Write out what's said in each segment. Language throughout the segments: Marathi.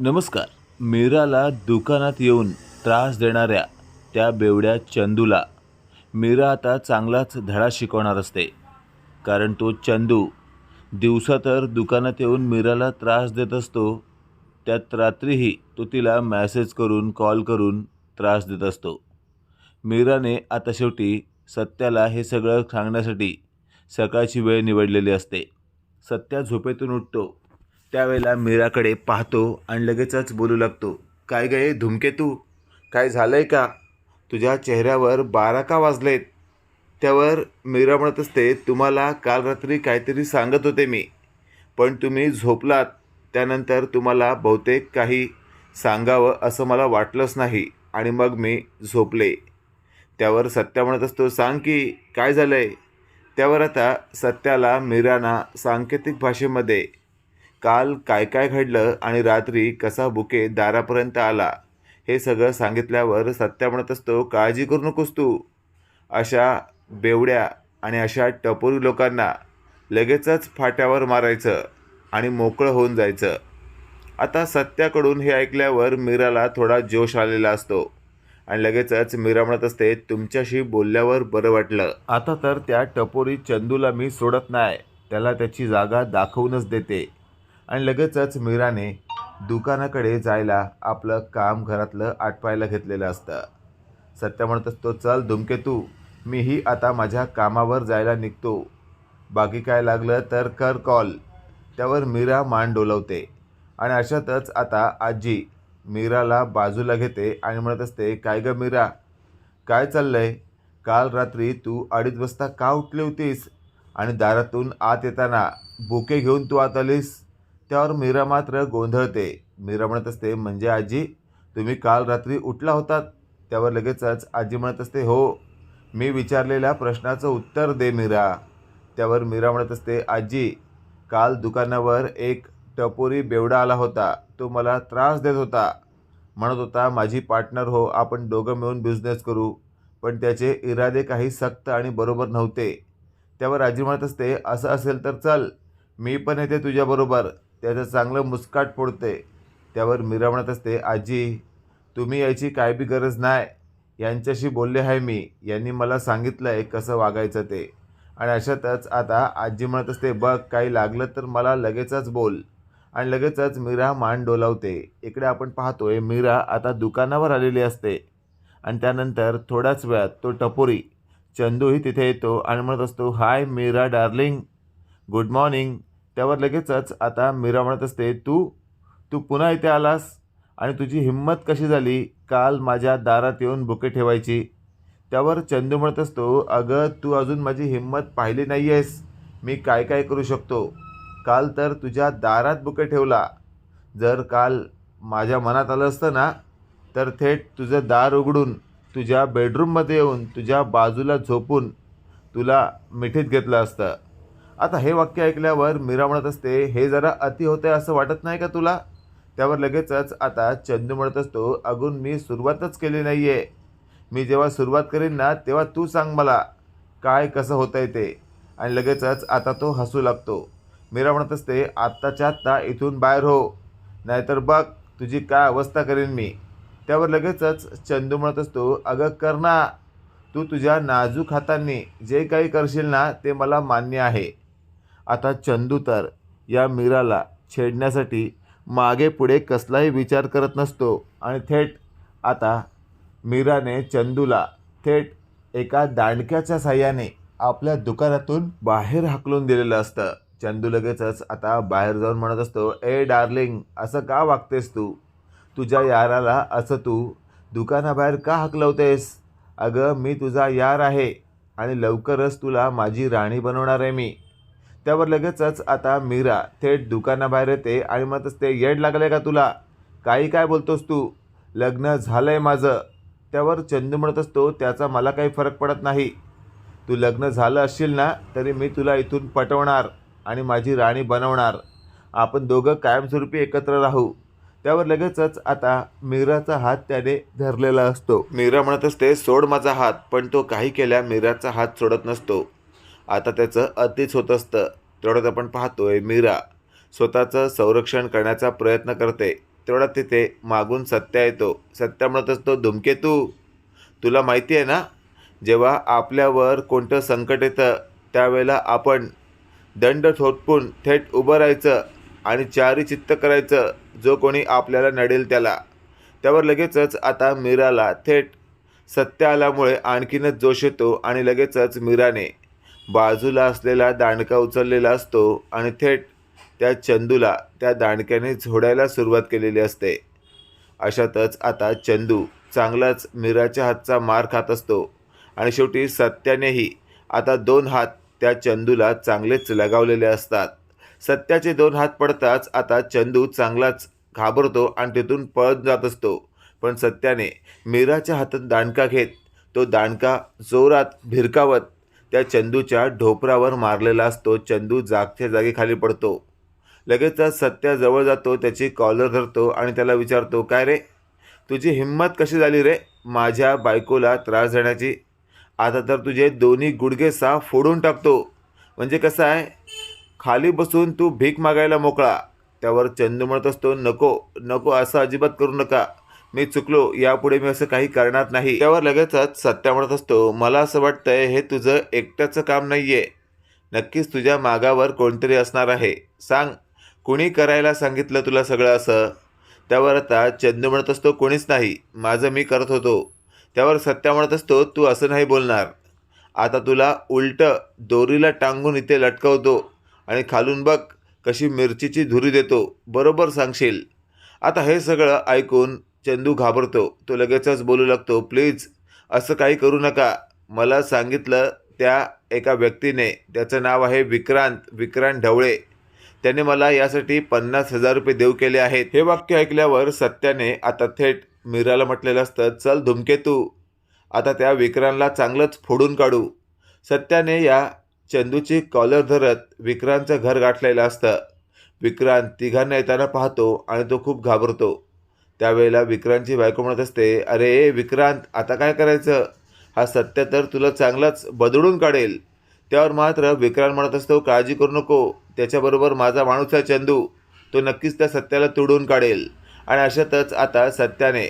नमस्कार. मीराला दुकानात येऊन त्रास देणाऱ्या त्या बेवड्या चंदूला. मीरा आता चांगलाच धडा शिकवणार असते. कारण तो चंदू दिवसा तर दुकानात येऊन मीराला त्रास देत असतो. त्यात रात्रीही तो तिला मॅसेज करून कॉल करून त्रास देत असतो. मीराने आता शेवटी सत्याला हे सगळं सांगण्यासाठी सकाळची वेळ निवडलेली असते. सत्या झोपेतून उठतो. त्यावेळेला मीराकडे पाहतो आणि लगेचच बोलू लागतो काय गे धुमकेतू काय झालं आहे का? तुझ्या चेहऱ्यावर बारा का वाजलेत? त्यावर मीरा म्हणत असते तुम्हाला काल रात्री काहीतरी सांगत होते मी पण तुम्ही झोपलात. त्यानंतर तुम्हाला बहुतेक काही सांगावं असं मला वाटलंच नाही आणि मग मी झोपले. त्यावर सत्या म्हणत असतो सांग की काय झालं आहे त्यावर आता सत्याला मीराना सांकेतिक भाषेमध्ये काल काय काय घडलं आणि रात्री कसा बुके दारापर्यंत आला हे सगळं सांगितल्यावर सत्या म्हणत असतो काळजी करू नकोस तू. अशा बेवड्या आणि अशा टपोरी लोकांना लगेचच फाट्यावर मारायचं आणि मोकळं होऊन जायचं. आता सत्याकडून हे ऐकल्यावर मीराला थोडा जोश आलेला असतो आणि लगेचच मीरा म्हणत असते तुमच्याशी बोलल्यावर बरं वाटलं. आता तर त्या टपोरी चंदूला मी सोडत नाही त्याला त्याची जागा दाखवूनच देते. आणि लगेचच मीराने दुकानाकडे जायला आपलं काम घरातलं आटवायला घेतलेलं असतं. सत्य म्हणत असतो चल धुमकेतू मीही आता माझ्या कामावर जायला निघतो. बाकी काय लागलं तर कर कॉल. त्यावर मीरा मान डोलवते. आणि अशातच आता आजी मीराला बाजूला घेते आणि म्हणत असते काय ग मीरा? काय चाललंय? काल रात्री तू अडीच वाजता का उठली होतीस? आणि दारातून आत येताना बुके घेऊन तू आत आलीस? त्यावर मीरा मात्र गोंधळते. मीरा म्हणत असते म्हणजे आजी तुम्ही काल रात्री उठला होतात? त्यावर लगेचच आजी म्हणत असते हो मी विचारलेल्या प्रश्नाचं उत्तर दे मीरा. त्यावर मीरा म्हणत असते आजी काल दुकानावर एक टपोरी बेवडा आला होता. तो मला त्रास देत होता. म्हणत होता माझी पार्टनर हो आपण दोघं मिळून बिझनेस करू. पण त्याचे इरादे काही सक्त आणि बरोबर नव्हते. त्यावर आजी म्हणत असते असं असेल तर चल मी पण येते तुझ्याबरोबर. त्याचं चांगलं मुस्काट फोडते. त्यावर मीरा म्हणत असते आजी तुम्ही यायची काय बी गरज नाही. यांच्याशी बोलले आहे मी. यांनी मला सांगितलं आहे कसं वागायचं ते. आणि अशातच आता आजी म्हणत असते बघ काही लागलं तर मला लगेचच बोल. आणि लगेचच मीरा मान डोलावते. इकडे आपण पाहतोय मीरा आता दुकानावर आलेली असते. आणि त्यानंतर थोड्याच वेळात तो टपोरी चंदूही तिथे येतो आणि म्हणत असतो hi Meera darling. Good morning. त्यावर लगेचच आता मीरा म्हणत असते तू तू पुन्हा इथे आलास आणि तुझी हिंमत कशी झाली? काल माझ्या दारात येऊन बुके ठेवायची. त्यावर चंदू म्हणत असतो अगं तू अजून माझी हिंमत पाहिली नाही आहेस मी काय काय करू शकतो? काल तर तुझ्या दारात बुके ठेवला. जर काल माझ्या मनात आलं असतं ना तर थेट तुझं दार उघडून तुझ्या बेडरूममध्ये येऊन तुझ्या बाजूला झोपून तुला मिठीत घेतलं असतं. आता हे वाक्य ऐकल्यावर मीरा म्हणत असते हे जरा अति होते असं वाटत नाही का तुला? त्यावर लगेचच आता चंदू म्हणत असतो अगून मी सुरुवातच केली नाही आहे मी जेव्हा सुरुवात करीन ना तेव्हा तू सांग मला काय कसं होतं आहे ते. आणि लगेचच आता तो हसू लागतो. मीरा म्हणत असते आत्ताच्या आत्ता इथून बाहेर हो. नाहीतर बघ तुझी काय अवस्था करीन मी. त्यावर लगेचच चंदू म्हणत असतो अगं कर ना. तू तुझ्या नाजूक हातांनी जे काही करशील ना ते मला मान्य आहे. आता चंदू तर या मीराला छेडण्यासाठी मागे पुढे कसलाही विचार करत नसतो. आणि थेट आता मीराने चंदूला थेट एका दांडक्याच्या साह्याने आपल्या दुकानातून बाहेर हाकलून दिलेलं असतं. चंदू लगेचच आता बाहेर जाऊन म्हणत असतो ए डार्लिंग असं का वागतेस तू? तुझ्या याराला असं तू दुकानाबाहेर का हकलवतेस? अगं मी तुझा यार आहे आणि लवकरच तुला माझी राणी बनवणार आहे मी. त्यावर लगेचच आता मीरा थेट दुकानाबाहेर येते आणि म्हणत असते येड लागले का तुला? काही काय बोलतोस तू? लग्न झालं आहे माझं. त्यावर चंदू म्हणत असतो त्याचा मला काही फरक पडत नाही. तू लग्न झालं असशील ना तरी मी तुला इथून पटवणार आणि माझी राणी बनवणार. आपण दोघं कायमस्वरूपी एकत्र राहू. त्यावर लगेचच आता मीराचा हात त्याने धरलेला असतो. मीरा म्हणत असते सोड माझा हात. पण तो काही केल्या मीराचा हात सोडत नसतो. आता त्याचं अतिच होत असतं. तेवढ्यात आपण पाहतोय मीरा स्वतःचं संरक्षण करण्याचा प्रयत्न करते. तेवढ्यात तिथे मागून सत्या येतो. सत्या म्हणत असतो धुमकेतू तुला माहिती आहे ना जेव्हा आपल्यावर कोणतं संकट येतं त्यावेळेला आपण दंड थोटपून थेट उभं राहायचं आणि चारी चित्त करायचं जो कोणी आपल्याला नडेल त्याला. त्यावर लगेचच आता मीराला थेट सत्य आल्यामुळे आणखीनच जोश येतो आणि लगेचच मीराने बाजूला असलेला दांडका उचललेला असतो आणि थेट त्या चंदूला त्या दांडक्याने झोडायला सुरुवात केलेली असते. अशातच आता चंदू चांगलाच मीराच्या हातचा मार खात असतो आणि शेवटी सत्यानेही आता दोन हात त्या चंदूला चांगलेच लगावलेले असतात. सत्याचे दोन हात पडताच आता चंदू चांगलाच घाबरतो आणि तिथून पळत जात असतो. पण सत्याने मीराच्या हातात दांडका घेत तो दांडका जोरात भिरकावत त्या चंदूच्या ढोपरावर मारलेला असतो. चंदू जागच्या जागी खाली पडतो. लगेचच सत्या जवळ जातो त्याची कॉलर धरतो आणि त्याला विचारतो काय रे? तुझी हिंमत कशी झाली रे? माझ्या बायकोला त्रास देण्याची. आता तर तुझे दोन्ही गुडघे साफ फोडून टाकतो. म्हणजे कसं आहे? खाली बसून तू भीक मागायला मोकळा. त्यावर चंदू म्हणत असतो नको नको असं अजिबात करू नका. मी चुकलो यापुढे मी असं काही करणार नाही. त्यावर लगेचच सत्या म्हणत असतो मला असं वाटतंय हे तुझं एकट्याचं काम नाही आहे नक्कीच तुझ्या मागावर कोणतरी असणार आहे. सांग कुणी करायला सांगितलं तुला सगळं असं? त्यावर आता चंदू म्हणत असतो कोणीच नाही. माझं मी करत होतो. त्यावर सत्या म्हणत असतो तू असं नाही बोलणार. आता तुला उलटं दोरीला टांगून इथे लटकवतो आणि खालून बघ कशी मिरचीची धुरी देतो. बरोबर सांगशील. आता हे सगळं ऐकून चंदू घाबरतो. तो लगेचच बोलू लागतो प्लीज असं काही करू नका. मला सांगितलं त्या एका व्यक्तीने त्याचं नाव आहे विक्रांत विक्रांत ढवळे. त्याने मला यासाठी पन्नास हजार रुपये देऊ केले आहेत. हे वाक्य ऐकल्यावर सत्याने आता थेट मीराला म्हटलेलं असतं चल धुमकेतू आता त्या विक्रांतला चांगलंच फोडून काढू. सत्याने या चंदूची कॉलर धरत विक्रांतचं घर गाठलेलं असतं. विक्रांत तिघांना येताना पाहतो आणि तो खूप घाबरतो. त्यावेळेला विक्रांतची बायको म्हणत असते अरे विक्रांत आता काय करायचं? हा सत्य तर तुला चांगलाच बदडून काढेल. त्यावर मात्र विक्रांत म्हणत असतो काळजी करू नको त्याच्याबरोबर माझा माणूस आहे चंदू. तो नक्कीच त्या सत्याला तुडून काढेल. आणि अशातच आता सत्याने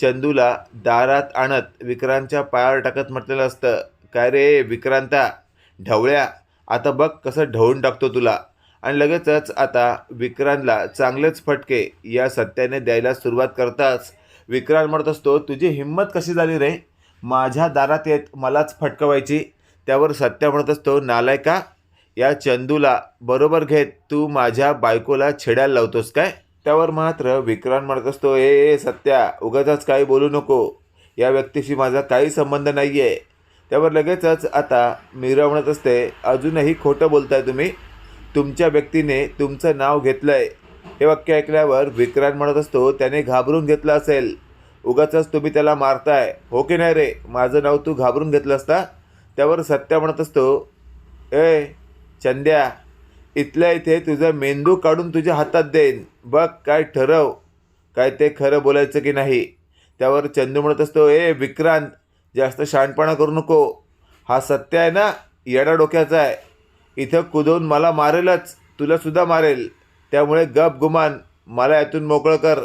चंदूला दारात आणत विक्रांतच्या पायावर टाकत म्हटलेलं असतं काय रे विक्रांता ढवळ्या आता बघ कसं ढवळून टाकतो तुला. आणि लगेचच आता विक्रांतला चांगलेच फटके या सत्याने द्यायला सुरुवात करताच विक्रांत म्हणत असतो तुझी हिंमत कशी झाली रे? माझ्या दारात येत मलाच फटकवायची. त्यावर सत्या म्हणत असतो नालायका या चंदूला बरोबर घेत तू माझ्या बायकोला छेडायला लावतोस काय? त्यावर मात्र विक्रांत म्हणत असतो ए ए सत्या उगाचच काही बोलू नको. या व्यक्तीशी माझा काही संबंध नाही आहे त्यावर लगेचच आता मीरा म्हणत असते अजूनही खोटं बोलताय तुम्ही. तुमच्या व्यक्तीने तुमचं नाव घेतलं आहे हे वाक्य ऐकल्यावर विक्रांत म्हणत असतो त्याने घाबरून घेतलं असेल. उगाच तुम्ही त्याला मारताय. हो की नाही रे? माझं नाव तू घाबरून घेतलं असता? त्यावर सत्या म्हणत असतो ए चंद्या इथल्या इथे तुझा मेंदू काढून तुझ्या हातात देईन. बघ काय ठरव. काय ते खरं बोलायचं की नाही? त्यावर चंदू म्हणत असतो ए विक्रांत जास्त शहाणपणा करू नको. हा सत्य आहे ना? येडा डोक्याचा आहे. इथं कुदवून मला मारेलच तुलासुद्धा मारेल. त्यामुळे गप गुमान मला यातून मोकळं कर.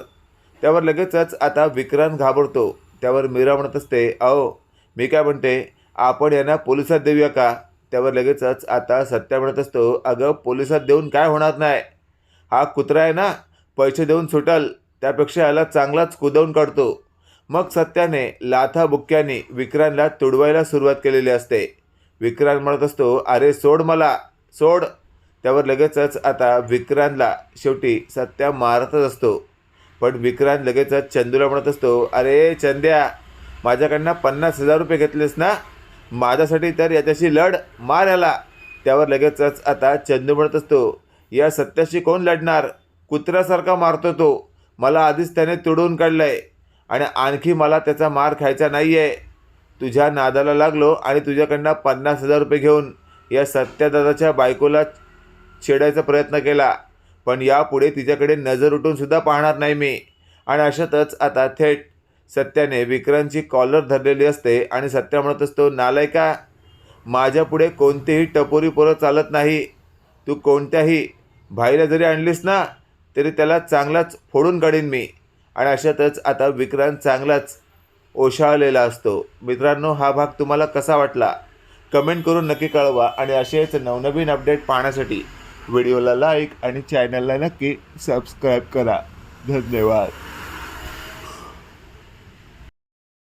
त्यावर लगेचच आता विक्रांत घाबरतो. त्यावर मीरा म्हणत असते अहो मी काय म्हणते आपण यांना पोलिसात देऊया का? त्यावर लगेचच आता सत्या म्हणत असतो अगं पोलिसात देऊन काय होणार नाही? हा कुत्रा आहे ना पैसे देऊन सुटल त्यापेक्षा याला चांगलाच कुदवून काढतो. मग सत्याने लाथा बुक्क्याने विक्रांतला तुडवायला सुरुवात केलेली असते. विक्रांत म्हणत असतो अरे सोड मला सोड. त्यावर लगेचच आता विक्रांतला शेवटी सत्या मारतच असतो. पण विक्रांत लगेचच चंदूला म्हणत असतो अरे चंद्या माझ्याकडनं पन्नास हजार रुपये घेतलेस ना? माझ्यासाठी तर याच्याशी लढ मार याला त्यावर लगेचच आता चंदू म्हणत असतो या सत्याशी कोण लढणार? कुत्र्यासारखा मारतो तो. मला आधीच त्याने तुडवून काढलं आहे आणि आणखी मला त्याचा मार खायचा नाही आहे तुझ्या नादाला लागलो आणि तुझ्याकडनं पन्नास हजार रुपये घेऊन या सत्यादादाच्या बायकोला छेडायचा प्रयत्न केला. पण यापुढे तिच्याकडे नजर उठूनसुद्धा पाहणार नाही मी. आणि अशातच आता थेट सत्याने विक्रांतची कॉलर धरलेली असते आणि सत्या म्हणत असतो नालायका माझ्यापुढे कोणतीही टपोरी पोरं चालत नाही. तू कोणत्याही भाईला जरी आणलीस ना तरी त्याला चांगलाच फोडून काढीन मी. आणि अशातच आता विक्रांत चांगलाच ओशाळलेला असतो. मित्रांनो हा भाग तुम्हाला कसा वाटला? कमेंट करून नक्की कळवा आणि असेच नवनवीन अपडेट पाहण्यासाठी व्हिडिओला लाईक आणि चॅनलला नक्की सबस्क्राईब करा. धन्यवाद.